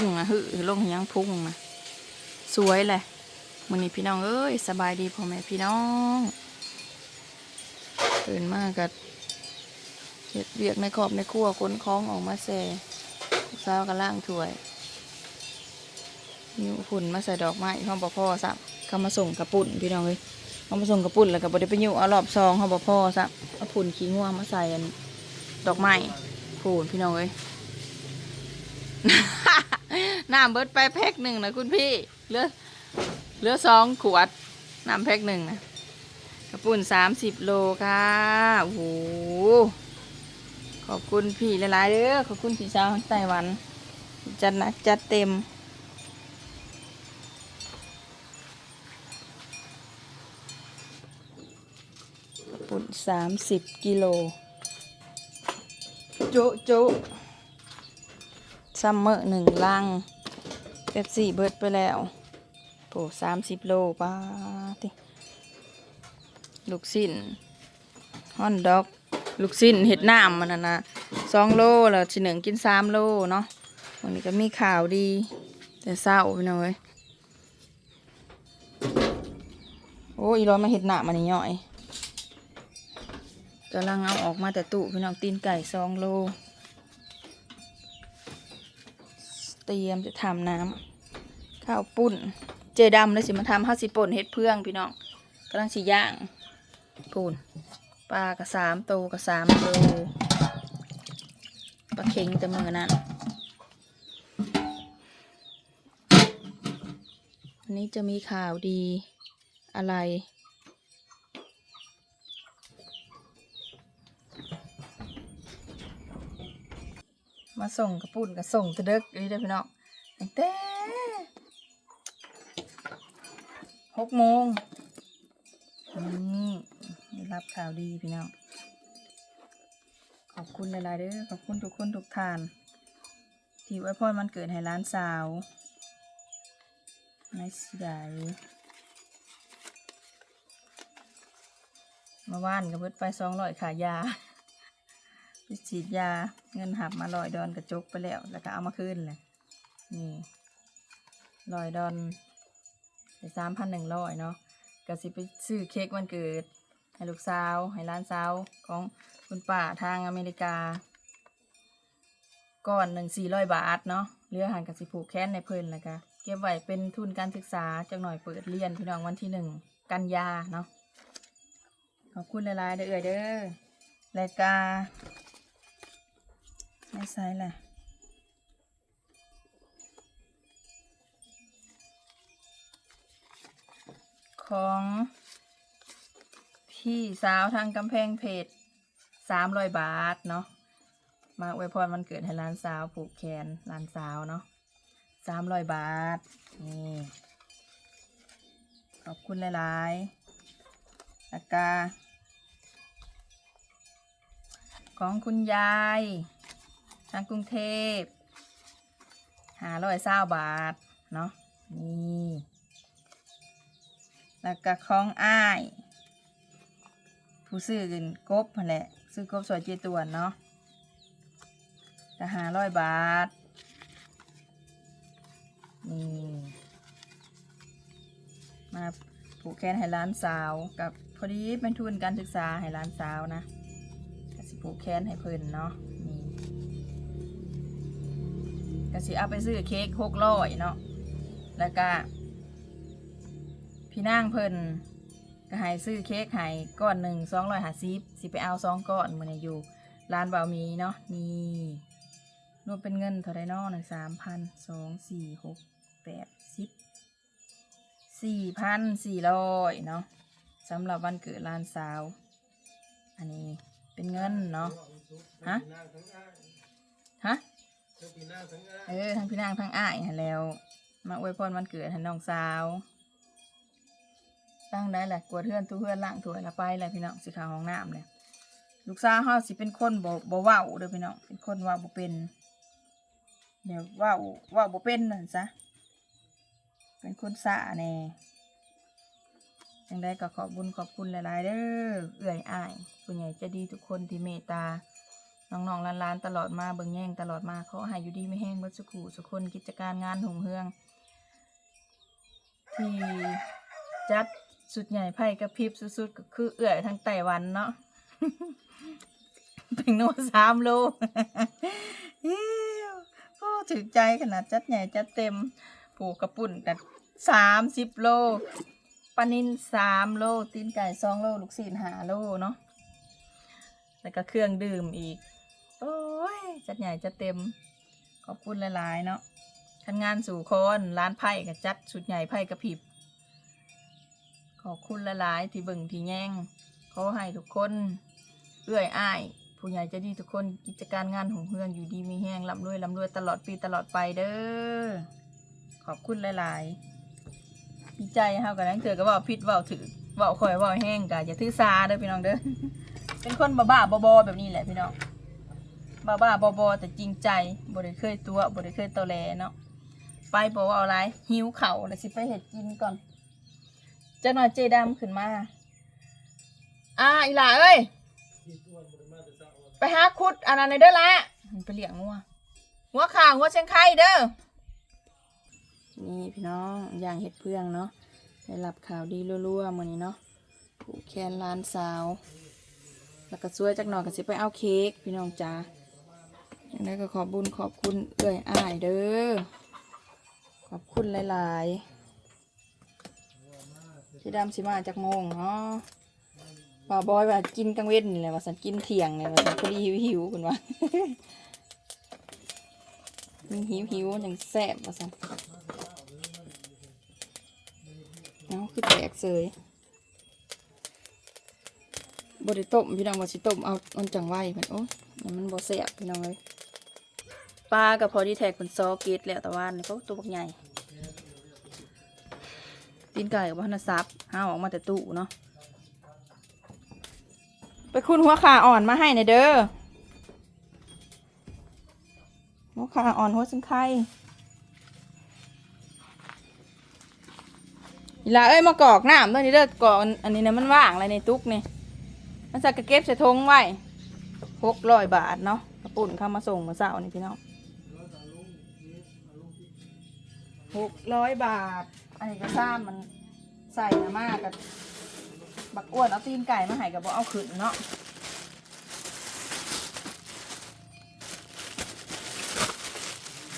พุ่งนะฮึลงให้ยังพุ่งนะสวยเลยมื้อนี้พี่น้องเอ้ยสบายดีพ่อแม่พี่น้องตื่นมากกัเฮ็ดเวียกในครอบในครัวขนของออกมาแซ่ลูกสาวก็ล่างถวยนิ้วฝุ่นมาใส่ดอกไม้ห้องบ่พ่อซับเขามาส่งกระปุ่นพี่น้องเอ้ยเขามาส่งกระปุ่นแล้วก็บ่ได้ไปอยู่เอารอบซองห้องบ่พ่อซับเอาฝุ่นขี้ง่วงมาใส่ดอกไม้ฝุ่นพี่น้องเอ้ย น้ำเบิดไปแพ็คหนึ่งนะคุณพี่เหลือเหลือสองขวดน้ำแพ็คหนึ่งนะกระปุ่นสามสิบโลค่ะโอ้โหขอบคุณพี่หลายๆเด้อขอบคุณพี่สาวไต้หวัน จัดหนักจัดเต็มกระปุ่นสามสิบกิโล โจะโจะ ซัมเมอร์หนึ่งลังเป๊ปซี่เบิดไปแล้วโอ้สามสิบโลป้าติลูกสิ้นฮอนด็อก ลูกสิ้นเห็ดน้ำมันนะนะสองโลแล้วชิ้นหนึ่งกินสามโลเนาะวันนี้ก็มีข่าวดี แต่เศร้าไปหน่อยโอ้อีร้อยมาเห็ดหน้ามันนี่ย่อยกำลังเอาออกมาแต่ตู้พี่น้องตีนไก่สองโล เตรียมจะทำน้ำข้าวปุ้น เจดำเลยสิมาทำข้าสิบป่นเห็ดเพื่องพี่น้องกำลังสิย่างปูนปลากระสามโตกระสามโลปลาเค็งแต่มือนั่นวันนี้จะมีข่าวดีอะไร มาส่งกระปุ่นกับส่งตะเด็กนี่เด้อพี่น้องตั้งแต่หกโมงนี่ได้รับข่าวดีพี่น้องขอบคุณหลายๆเด้อขอบคุณทุกคนทุกท่าน ที่ไว้พรมันเกิดให้ร้านสาวในสิไดเมื่อวานก็เบิดไปสองร้อยขายยา ฉีดยาเงินหับมาลอยดอนกระจกไปแล้ว แล้วก็เอามาคืนเลยนี่ลอยดอนไปสามพันหนึ่งร้อยเนาะก็สิไปซื้อเค้กวันเกิด ให้ลูกสาว ให้ร้านสาวของคุณป้าทางอเมริกาก้อนหนึ่งสี่ร้อยบาทเนาะเรือหันกับสิผูกแค้นในเพิ่นแล้วก็เก็บไว้เป็นทุนการศึกษาจักหน่อยเปิดเรียนพี่น้องวันที่หนึ่งกันยาเนาะขอบคุณหลายๆเด้อเอ่ยเด้อรายการ ไม่ใช่แหละของพี่สาวทางกำแพงเพชรสามร้อยบาทเนาะ มาอวยพรวันเกิดให้ร้านสาวผูกแขนร้านสาวเนาะสามร้อยบาท นี่ ขอบคุณหลายๆแล้วก็ของคุณยาย ทางกรุงเทพหาร้อยเศร้าบาท เนาะนี่แล้วก็ของอ้าย ผู้ซื้อกันกบแหละซื้อกบสวยเจตวนเนาะก็หาร้อยบาท นี่ มาผูกแขนให้ร้านสาวกับพอดีเป็นทุนการศึกษาให้ร้านสาวนะก็สิผูกแขนให้เพิ่นเนาะนี่ ก็สิเอาไปซื้อเค้กหกร้อยเนาะแล้วก็ พี่นางเพิ่นก็ให้ซื้อเค้กให้ก้อนหนึ่งสองร้อยห้าสิบสิไปเอาสองก้อนมือนี้อยู่ร้านเบามีเนาะนี่รวมเป็นเงินเท่าไรนาะหนึ่งสามพันสองสี่หกแปดสิบสี่พันสี่ร้อยเนาะสำหรับวันเกิดร้านสาว อันนี้เป็นเงินเนาะฮะฮะ เออทั้งพี่นางทั้งอ้ายหันแล้ว มาอวยพรวันเกิดให้น้องสาวตั้งได้แหละกลัวเพื่อนตู้เพื่อนล่างถวยละไปแหละพี่น้องสิขาวห้องน้ำเลยลูกสาวเฮาสิเป็นคนบ่บ่เว้าเด้อพี่น้องเป็นคนว่าบ่เป็นเดี๋ยวว้าว้าบ่เป็นนั่นซะเป็นคนสะแน่จังได้ก็ขอบบุญขอบคุณหลาย ๆ เด้อเอื่อยอ้ายผู้ใหญ่จะดีทุกคนที่เมตตา น้องๆล้านๆตลอดมาเบิ่งแย่งตลอดมาเขอให้อยู่ดีไม่แห้งเบิดสุขุสุคนกิจการงานหงเฮือง ที่จัดสุดใหญ่ไพ่กระพริบสุดๆก็คือเอื่อยทางไต้หวันเนาะเป็นโนสามโลโอ้ถึกใจขนาดจัดใหญ่จัดเต็มผูกกระปุ่นกันสามสิบโลปลานินสามโล ตีนไก่สองโล ลูกศิษหาโล เนาะ แล้วก็เครื่องดื่มอีก โอ้ยจัดใหญ่จัดเต็ม ขอบคุณหลาย ๆ เนาะทันงานสู่คนร้านไพ่กับจัดสุดใหญ่ไพ่กระพริบ ขอบคุณหลาย ๆ ที่เบิ่งที่แย่งขอให้ทุกคนเอื้อยอ้าย ผู้ใหญ่จะดีทุกคนกิจการงานของเฮือนอยู่ดีมีแห้งร่ำรวยร่ำรวยตลอดปีตลอดไปเด้อขอบคุณหลาย ๆ ดีใจเฮากับนังเถือก็เว่าพิษว่าถือว่าคอยว่าแห้งกะอย่าถือซาเด้อพี่น้องเด้อเป็นคนบ้าๆบอๆแบบนี้แหละพี่น้อง บ้าๆบอๆแต่จริงใจบ่ได้เคยตัวบ่ได้เคยตอแหลเนาะไปบอกว่าเอาอะไรหิวเข่าวแล้วสิไปเห็ดกินก่อนจ้าหน่อยเจดำขึ้นมาอ่าอีหล่าเอ้ยไปหาคุดอันนั้นในเด้อละมันไปเลี้ยงงัวหัวข่างหัวเชียงไข่เด้อนี่พี่น้องอย่างเห็ดเพื่องเนาะได้รับข่าวดีรั่วๆมื้อนี้เนาะผูกแขนล้านสาว แล้วก็ช่วยจักหน่อยก็สิไปเอาเค้กพี่น้องจ้า อย่างนั้นก็ขอบุญขอบคุณเอ้อยอ้ายเด้อ ขอบคุณหลายๆพี่ดำสิมาจากโมงเนาะบ่าวบอยว่ากินกลางเว้นนี่แหละว่าสันกินเที่ยงเนี่ยว่าสันพอดีหิวหิวคุณว่ามีหิวหิวอย่างแซ่บว่าสันเอาะคือแตกเสยบดิต้มพี่น้องว่าสิต้มเอามันจังไว้มันโอ้ยมันบ่แซ่บพี่น้องเลย ปลากับพอดีแท็กเป็นซอเกตแล้วแต่ว่านี่เขาตัวบักใหญ่ตีนไก่กับพันซับห้าออกมาแต่ตู้เนาะไปคุณหัวขาอ่อนมาให้หน่อยเด้อหัวขาอ่อนหัวสิงไข่อีลาเอ้ยมากอกน้ำด้วนี่เด้อกอกอันนนี้นะมันว่างอะไรในตุ๊กนี่มันใส่กระเก็บใส่ทงไว้หกร้อยบาทเนาะกระปุ่นเข้ามาส่งมาเสาร์นี่พี่น้อง หกร้อยบาท อันนี้ก็ซ้ำมันใส่นามากกับบักอ้วนเอาตีนไก่มาให้กับบ่เอาขึ้นเนาะ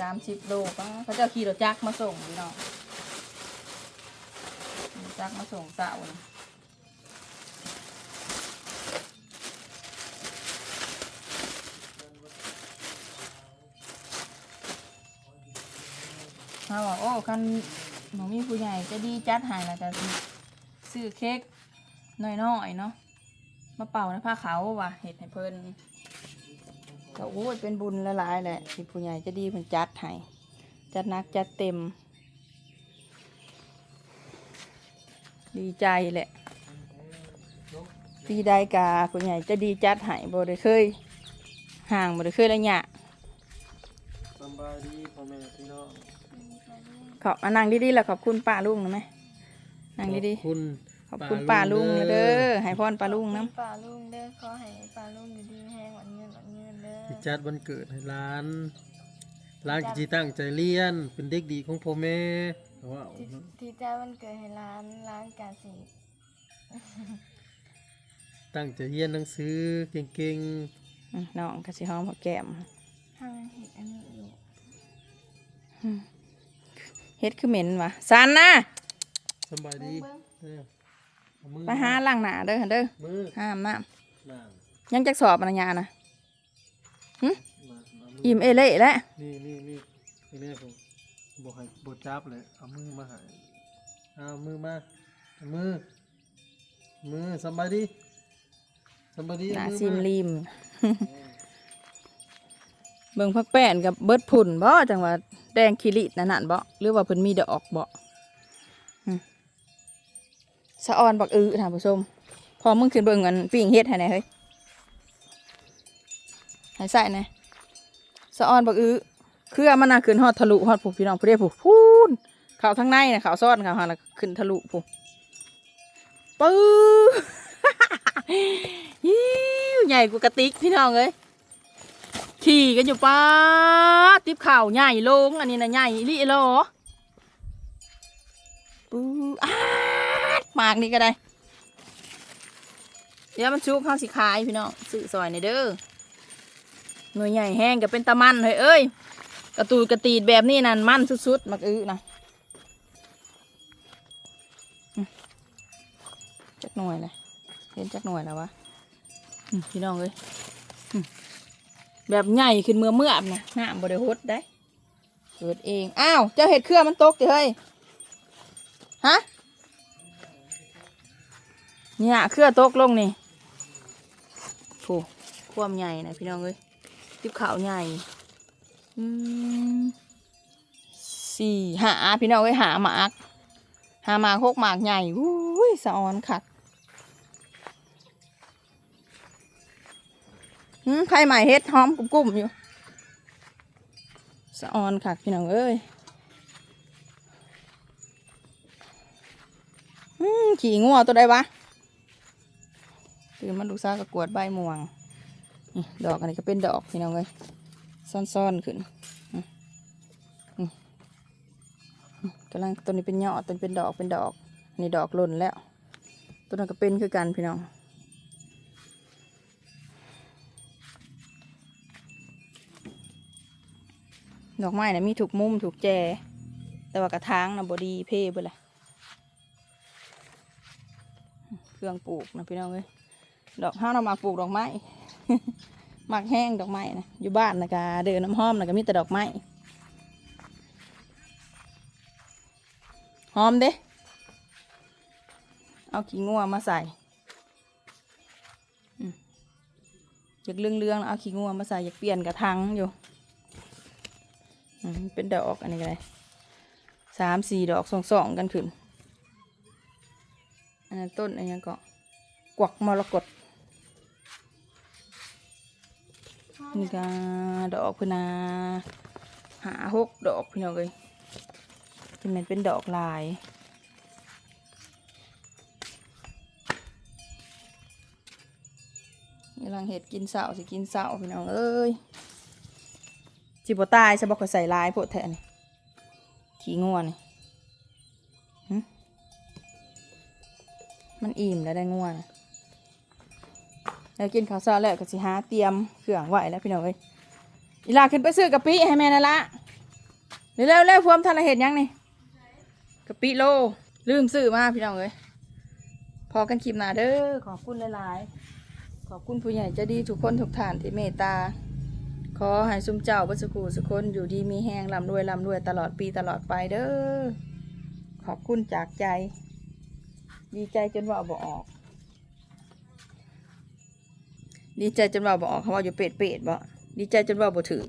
สามสิบโลป้าเขาจะขี่รถจักรมาส่งพี่น้องจักรมาส่งเสาร์นะ เขาบอกโอ้คันหนูมีผู้ใหญ่จะดีจัดให้แล้วก็สิซื้อเค้กน้อยๆเนาะมาเป่าในผ้าขาวว่ะเห็ดให้เพิ่นก็โอ้ยเป็นบุญละลายแหละที่ผู้ใหญ่จะดีเพิ่นจัดให้จัดนักจัดเต็ม ดีใจแหละปีใดกาผู้ใหญ่จะดีจัดให้บ่ได้เคยห่างบ่ได้เคยระยะสบายดีพ่อแม่พี่น้อง ขอบมานั่งดีๆแล้วขอบคุณป้าลุงนะไหมนั่งดีขอบคุณๆขอบคุณป้าลุงนะเด้อให้พรป้าลุงน้ปลาลุงเด้อขอให้ปลาลุงอยู่ดีแห้งหวานเงินหวานเงินเด้อที่จัดวันเกิดให้ร้าน ร้านกิจตั้งใจเรียน เป็นเด็กดีของพ่อแม่ว้าวที่ที่จ้าวันเกิดให้ร้านร้านกาสีตั้งใจเรียนหนังสือเก่งำอืมน้องกะสิหอมหัวแก้มห้างเห็ดอันนี้อีก เฮ็ดคือเหม็นวะสันนะๆสำบายดีเออเอามือไปหาล้างหน้าเด้อเด้อมือห้ามน้น้ำำยังจักสอบปัญญานะมามามือิ่มเอเล่แล้วนี่นี่นี่นี่นี่ผมบอกให้บดจับเลยเอามือมาให้เอามือมาเอามือมือสำบายดีสำบายดีหน้าเอามือซิมมา ริม เเบิ่งพักแป้นกับเบิดผุ่นบ่จังว่าแดงคิรินั่นนั่นบ่หรือว่าเพิ่นมีดอกบ่สะออนบักอื้อท่านผู้ชมพอมึงขึ้นเบิ่งอันปิ้งเฮ็ดให้หน่เฮ้ยให้ใส่หน่สะออนบักอื้อเครือมันน่ะขึ้นฮอดทะลุฮอดผู้พี่น้องผู้เดียวผู้พูนเข้าทางในน่ะเข้าซ้อนเข้าหาล้วขึ้นทะลุผู้ปื้อยิ้วใหญ่กว่ากระติกพี่น้องเอ้ยีกันอยู่ป้าติบข่าวใหญ่ลง อันนี้นะใหญ่อีหลิเหรอปูอาดหมากนี่ก็ได้ เดี๋ยวมันชุกข้าวสิขายพี่น้องซื้อซอยในเด้อหน่วยใหญ่แห้งก็เป็นตะมันเฮ้ยเอ้ยกระตูดกระตีดแบบนี้นั่นมันสุดๆมักอื้อนะจักหน่วยเลยเห็นจักหน่วยแล้ววะพี่น้องเอ้ย แบบใหญ่ขึ้นเมื่อเมื่อนะน้ำบริหดได้เกิดเองอ้าวเจ้าเห็ดเครือมันตกเฮ้ยฮะเนี่ยเครือตกลงนี่โอ้ความใหญ่นะพี่น้องเอ้ยติบขาวใหญ่สี่หาพี่น้องเอ้ยหาหมากหาหมากหกหมากใหญ่อุ้ยสะออนขัดหืม ไข่ใหม่เฮ็ดหอมกลุ่มๆอยู่ สะออนขัดพี่น้องเอ้ยขี่งัวตัวใดวะตื่นมาดูซ่ากระกวดใบม่วง ดอกอันนี้ก็เป็นดอกพี่น้องเลยซ่อนๆขึ้นกำลังตัวนี้เป็นยอดตัวนี้เป็นดอกเป็นดอกอันนี้ดอกหล่นแล้ว ตัวนั้นก็เป็นคือกันพี่น้อง ดอกไม้นะมีถูกมุมถูกแจ แต่ว่ากระถางนะบอดีเพ่เบ่ละเครื่องปลูกนะพี่น้องเอ้ยดอกห้าวเรามาปลูกดอกไม้หมักแห้งดอกไม้นะอยู่บ้านนะกะเดินน้ำหอมนะก็มีแต่ดอกไม้หอมเด้เอาขี้งัวมาใส่อยากเรื่องๆเอาขี้งัวมาใส่อยากเปลี่ยนกระถางอยู่ เป็นดอกอันนี้ก็ได้สามสี่ดอกสองสองกันขึ้น อันนั้นต้นอันนี้ก็กวักมรกตนี่ก็ดอกพนาหาหกดอกพี่น้องเลยที่มันเป็นดอกลายกำลังเห็ดกินเสาสิกินเสาพี่น้องเอ้ย จิบตายจะบอกเขาใส่ลายโพดแทนนี่ขี้ง่วนี่มันอิ่มแล้วได้ง่วนแล้วกินข้าวซอยแล้วก็สิหาเตรียมเครื่องไหวแล้วพี่น้องเอ้ยอีลาขึ้นไปซื้อกะปิให้แม่นั่นละเร็วเร็วพวมทันละเห็ดยังนี่กะปิโล ลืมซื้อมาพี่น้องเอ้ยพอกันคลิปหน้าเด้อขอบคุณหลายๆ ขอบคุณผู้ใหญ่ใจะดีทุกคนทุกท่านที่เมตตา ขอให้ซุมเจ้าบัสกูสุคนอยู่ดีมีแห้งลำรวยลำรวยตลอดปีตลอดไปเด้อ ขอบคุณจากใจ ดีใจจนว่าบ่ออก ดีใจจนว่าบ่ออกเขาว่าอยู่เป็ดเป็ดบ่ดีใจจนว่าบ่ถือ